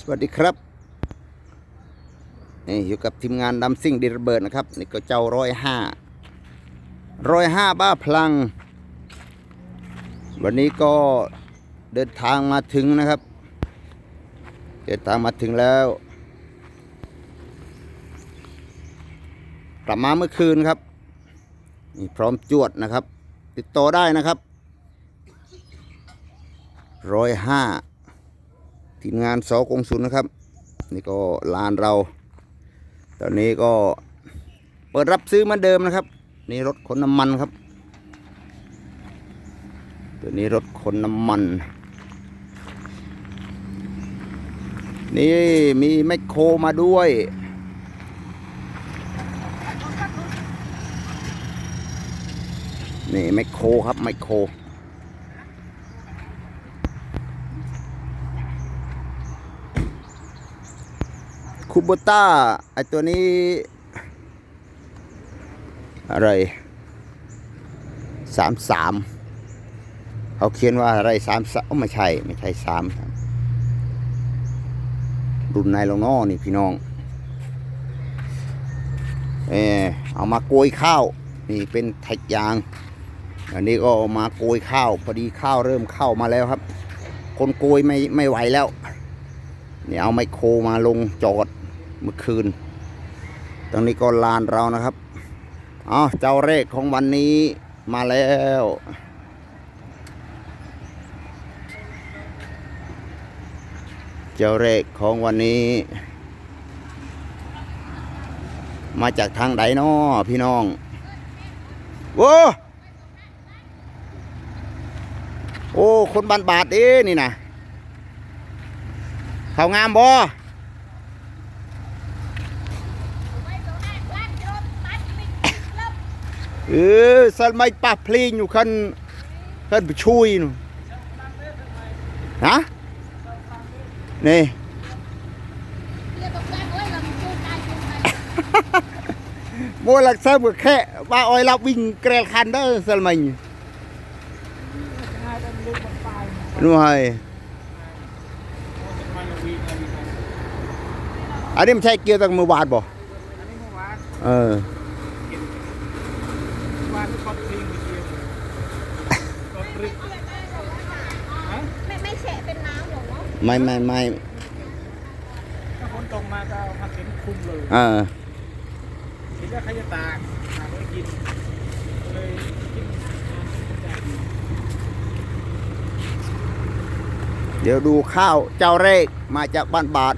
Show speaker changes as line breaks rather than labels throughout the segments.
สวัสดีครับนี่อยู่กับทีมงานดำซิ่งดีรเบิดนะครับ นี่ก็เจ้าร้อยห้าร้อยห้าบ้าพลัง วันนี้ก็เดินทางมาถึงนะครับ เดินทางมาถึงแล้วกลับมาเมื่อคืนครับนี่พร้อมจวดนะครับ ติดต่อได้นะครับร้อยห้า ทีมงานสกงศูนย์นะครับ นี่ก็ลานเรา ตอนนี้ก็เปิดรับซื้อเหมือนเดิมนะครับ นี่รถขนน้ำมันครับ ตัวนี้รถขนน้ำมัน นี่มีแมคโครมาด้วยนี่แมคโครครับแมคโคร คูโบต้าไอตัวนี้ อะไรสามสามเขาเขียนว่าอะไรสามสามไม่ใช่ ไม่ใช่สามรุ่นนายลงนอนี่พี่น้อง เออเอามาโกยข้าว นี่เป็นแท็กยาง อันนี้ก็เอามาโกยข้าว พอดีข้าวเริ่มเข้ามาแล้วครับ คนโกยไม่ไม่ไหวแล้วนี่เอาไมโครมาลงจอด เมื่อคืน ตรงนี้ก็ลานเรานะครับอ๋อเจ้าแรกของวันนี้มาแล้วเจ้าแรกของวันนี้ มาจากทางใดน้อพี่น้องโอ้โอ้ คนบันบาดเอ้นี่นะเขางามบ่ เออสันไม่ปะพลีนอยู่คันคันไปช่วยนู่นฮะนี่โมลักเซิร์ฟก็แค่ว่าออยรับวิ่งเกรลคันเด้อสันมันนู่นไงอันนี้มันใช่เกียร์ตั้งมือบาดบ่
อันนี้เมื่อวาน
เออ
วานที่คอตลิงไปเชียร์คอตลิง
ไม่ไม่แฉะเป็นน้ำหรอ
ไม่ไม่ไม่
ถ้าฝนตกมาก็เอาผ้าเข็นคลุมเลย
เออ
คิดว่าใครจะตากหาไว้กินเลยกิน
เดี๋ยวดูข้าวเจ้าแรกมาจากบ้านบาท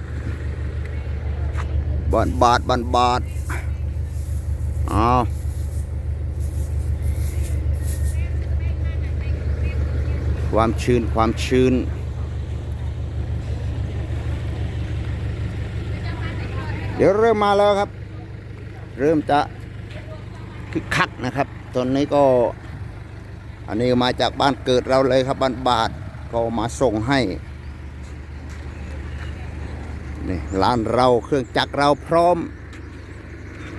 บ้านบาทบ้านบาทอ้าวความชื้นความชื้น ดี๋ยวเริ่มมาแล้วครับ เริ่มจะคึกคักนะครับ ตอนนี้ก็ อันนี้มาจากบ้านเกิดเราเลยครับบ้านบาทก็มาส่งให้นี่ร้านเราเครื่องจักรเราพร้อม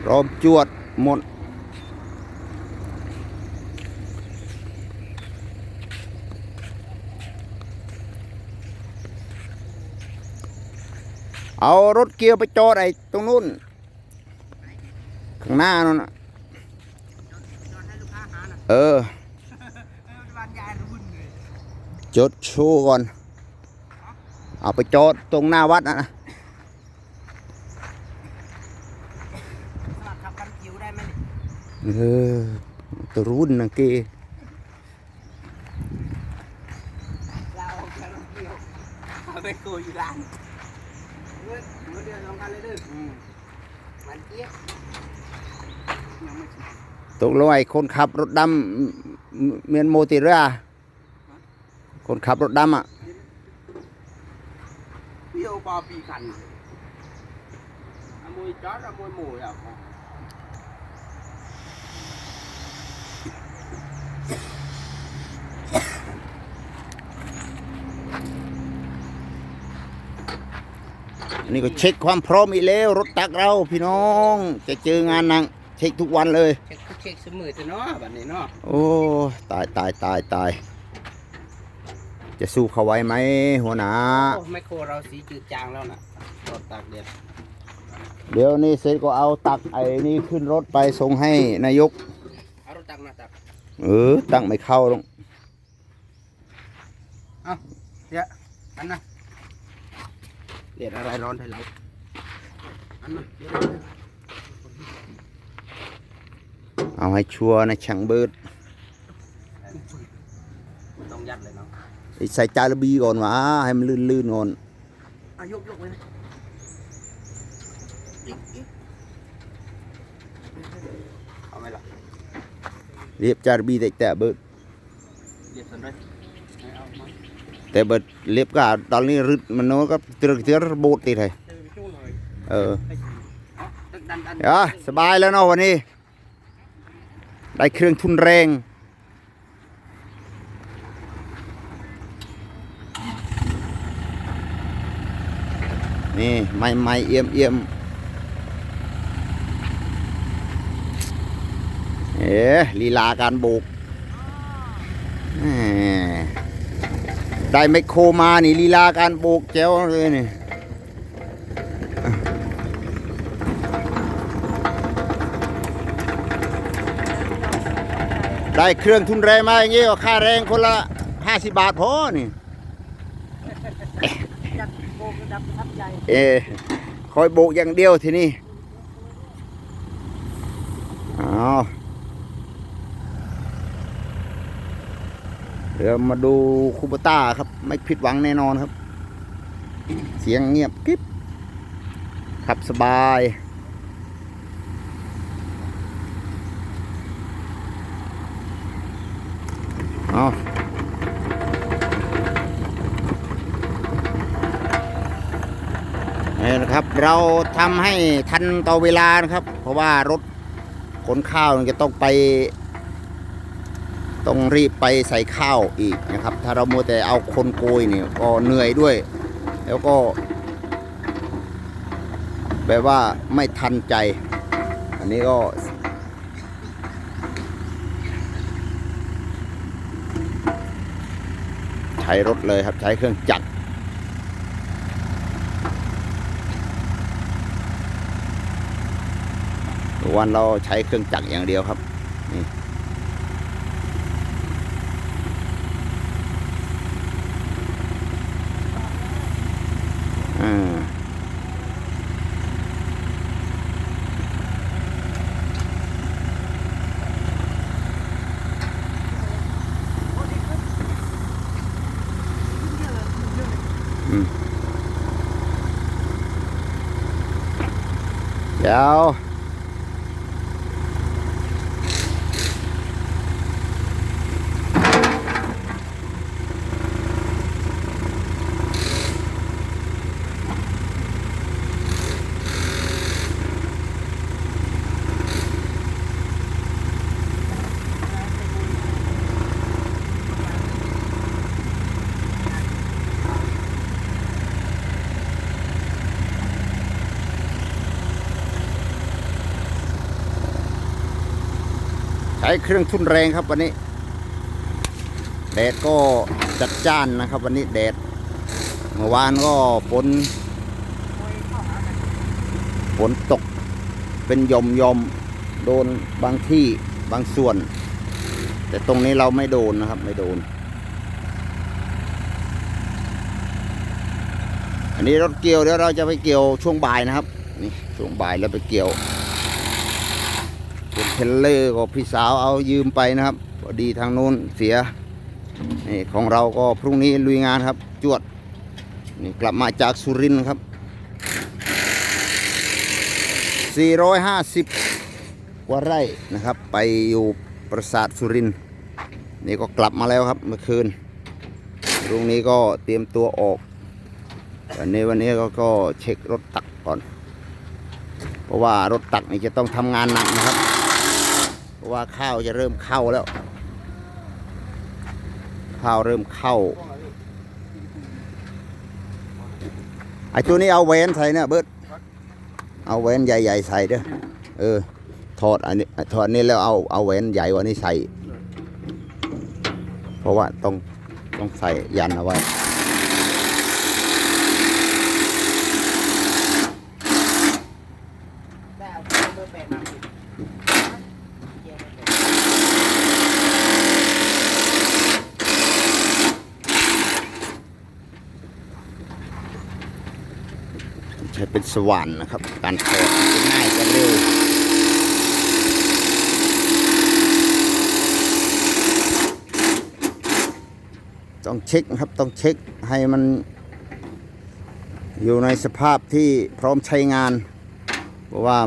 พร้อมจวดหมด เอารถเกียร์ไปจอดไอ้ตรงนู้น ข้างหน้านั่นน่ะเออ
วานยายรุ่นเลย
จดโชว์ก่อน เอาไปจอดตรงหน้าวัดนะนะ
สลับขับกันจิ๋วได้ไหม
เออตัวรุ่นนะเก
เราเอาแค่รถเดียวเอาไปโกยอยู่ร้าน เงินเงินเดือนสองพันเลยเด้อมันเจี๊ยบยังไม่ถึง
ตกลงไอ้คนขับรถดำเมียนโมติเรือคนขับรถดำอะ
เที่ยวปอปีกันเอามวยจอดเอามวยหมูอะ
นนี้ก็เช็คความพร้อมอีกแล้วรถตักเราพี่น้อง จะเจองานหนังเช็คทุกวันเลย
เช็คทุกเช็คเสมอจะเนาะบัดนี้เนาะ
โอ้ตายตายตายตายเจจะสู้เขาไว้ไหมหัวหน้า
โอ้ไมโครเราสีจืดจางแล้วน่ะรถตากแดด
เดี๋ยวนี้เสร็จก็เอาตักไอ้นี่ขึ้นรถไปส่งให้นายก
เอารถตักมาตัก
เออตั้งไม่เข้าหรอก
เดี๋ยวอันน่ะ เด็ดอะไรร้อนได้แล้วอันน่ะเดี๋ยว
เอาให้ชัวร์นะช่างเบิร์ด
ต้องยัดเลยเนาะ
ไอ้ใส่จาระบีก่อนวะให้มันลื่นๆก่อน
เอายกยกไว้นะอีกอีกเอาไหมล่ะ
เรียบจาระบีแต่แต่เบิร์ด
เรียบสันเลยไม่เอามา
แต่เบิดเรียบก็ตอนนี้รึดมันโน้ก็ตรึกเตือระโบดติดเลย
เออจู้หน่อย
เออ
อาดันดัน
เดี๋ยวสบายแล้วเนาะวันนี้ ได้เครื่องทุนแรงนี่ไม่ไม่เอี่ยมเอี่ยมเอ๋ลีลาการโบกแห ได้ไมคโครมานี่ลีลาการโบกแจ๋วเลยนี่ได้เครื่องทุนแรงมาอย่างงี้ก็ค่าแรงคนละห้าสิบบาทพอนี่
จัดโบกดับทับใหญ่
เออคอยโบกอย่างเดียวทีนี้เอา เดี๋ยวมาดูคูปต้าครับ ไม่ผิดหวังแน่นอนครับ เสียงเงียบกริบขับสบาย เอานี่นะครับเราทำให้ทันต่อเวลานะครับ เพราะว่ารถขนข้าวจะต้องไป ต้องรีบไปใส่ข้าวอีกนะครับ ถ้าเรามัวแต่เอาคนโกยเนี่ยก็เหนื่อยด้วย แล้วก็แบบว่าไม่ทันใจ อันนี้ก็ใช้รถเลยครับใช้เครื่องจักรวันเราใช้เครื่องจักรอย่างเดียวครับนี่ อ่าเใช้เครื่องทุ่นแรงครับวันนี้ แดดก็จัดจ้านนะครับ วันนี้แดดเมื่อวานก็ฝนฝนตกเป็นยอมยอมโดนบางที่บางส่วน แต่ตรงนี้เราไม่โดนนะครับไม่โดน อันนี้รถเกี่ยวเดี๋ยวเราจะไปเกี่ยวช่วงบ่ายนะครับนี่ช่วงบ่ายแล้วไปเกี่ยว เป็นเทลเลอร์ก็พี่สาวเอายืมไปนะครับพอดีทางโน้นเสียนี่ของเราก็พรุ่งนี้ลุยงานครับ จวดนี่กลับมาจากสุรินทร์ครับ 450 กว่าไร่นะครับ ไปอยู่ปราสาทสุรินทร์นี่ก็กลับมาแล้วครับเมื่อคืนพรุ่งนี้ก็เตรียมตัวออกวันนี้วันนี้ก็ก็เช็ครถตักก่อน เพราะว่ารถตักนี่จะต้องทำงานหนักนะครับ ราะว่าข้าวจะเริ่มเข้าแล้ว ข้าวเริ่มเข้า ไอ้ตัวนี้เอาแหวนใส่เนี่ยเบิร์ดเอาแหวนใหญ่ๆใส่เด้อเออถอดอันนี้ถอดอันนี้แล้วเอาเอาแหวนใหญ่กว่านี้ใส่ เพราะว่าต้องต้องใส่ยันเอาไว้
ได้เอาเบอร์แปดมาสิเกียร์เบอร์แปด
ใช้เป็นสว่านนะครับ การถอดจะง่ายจะเร็วต้องเช็คนะครับต้องเช็คให้มันอยู่ในสภาพที่พร้อมใช้งาน เพราะว่า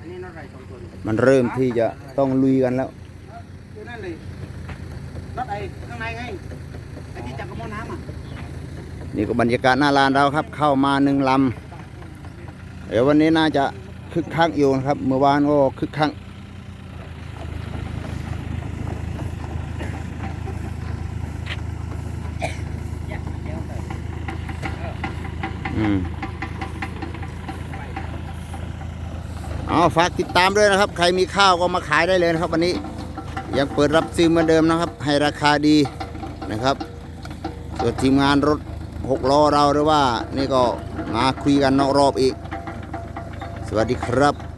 อันนี้น็อตไรสองตัวนี่
มันเริ่มที่จะต้องลุยกันแล้ว
ตัวนั่นเลยน็อตไอ้ข้างในไงไอ้ที่จับกระมอน้ำอะ
นี่ก็บรรยากาศหน้าร้านเราครับ เข้ามาหนึ่งลำ เดี๋ยววันนี้น่าจะคึกคักอยู่นะครับ เมื่อวานก็คึกคักอืมเอาฝากติดตามด้วยนะครับ ใครมีข้าวก็มาขายได้เลยนะครับวันนี้ยังเปิดรับซื้อเหมือนเดิมนะครับ ให้ราคาดีนะครับส่วนทีมงานรถหกล้อเราหรือว่า นี่ก็มาคุยกันนอกรอบอีก สวัสดีครับ